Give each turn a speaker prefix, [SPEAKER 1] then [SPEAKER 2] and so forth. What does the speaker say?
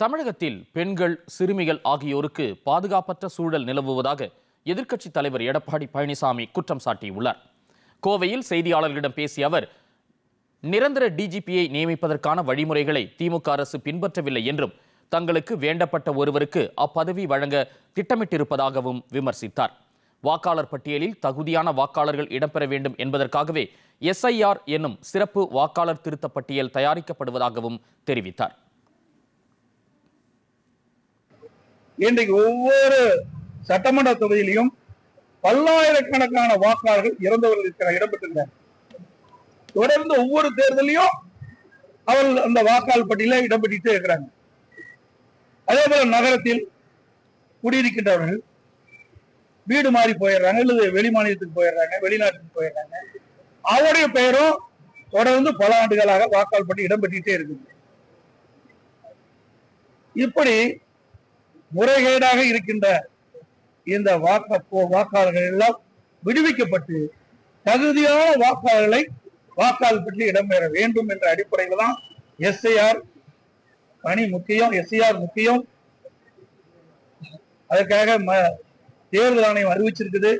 [SPEAKER 1] தமிழகத்தில் பெண்கள் சிறுமிகள் ஆகியோருக்கு பாதுகாப்பற்ற சூழல் நிலவுவதாக எதிர்க்கட்சித் தலைவர் எடப்பாடி பழனிசாமி குற்றம் சாட்டியுள்ளார். கோவையில் செய்தியாளர்களிடம் பேசிய அவர் நிரந்தர டிஜிபியை நியமிப்பதற்கான வழிமுறைகளை திமுக அரசு பின்பற்றவில்லை என்றும் தங்களுக்கு வேண்டப்பட்ட ஒருவருக்கு அப்பதவி வழங்க திட்டமிட்டிருப்பதாகவும் விமர்சித்தார். வாக்காளர் பட்டியலில் தகுதியான வாக்காளர்கள் இடம்பெற வேண்டும் என்பதற்காகவே எஸ்ஐஆர் என்னும் சிறப்பு வாக்காளர் திருத்த பட்டியல் தயாரிக்கப்படுவதாகவும் தெரிவித்தார்.
[SPEAKER 2] இன்றைக்கு ஒவ்வொரு சட்டமன்ற தொகுதியிலையும் பல்லாயிரக்கணக்கான வாக்காளர்கள் இறந்தவர்கள் இருக்கிற தொடர்ந்து ஒவ்வொரு தேர்தலையும் அவர்கள் அந்த வாக்காளர் பட்டியல இடம்பெற்றே இருக்கிறாங்க. அதே போல நகரத்தில் குடியிருக்கின்றவர்கள் வீடு மாறி போயிடுறாங்க அல்லது வெளி மாநிலத்துக்கு போயிடுறாங்க வெளிநாட்டுக்கு போயிடுறாங்க. அவருடைய பெயரும் தொடர்ந்து பல ஆண்டுகளாக வாக்காளர் பட்டி இடம்பெற்றே இருக்குது. இப்படி முறைகேடாக இருக்கின்ற இந்த வாக்க போ- வாக்காளர்கள் எல்லாம் விடுவிக்கப்பட்டு தகுதியான வாக்காளர்களை வாக்காளர் பற்றி இடம்பெற வேண்டும் என்ற அடிப்படையில் தான் எஸ்ஐஆர் பணி முக்கியம் எஸ்ஐஆர் முக்கியம். அதற்காக ம- தேர்தல் ஆணையம் அறிவிச்சிருக்குது.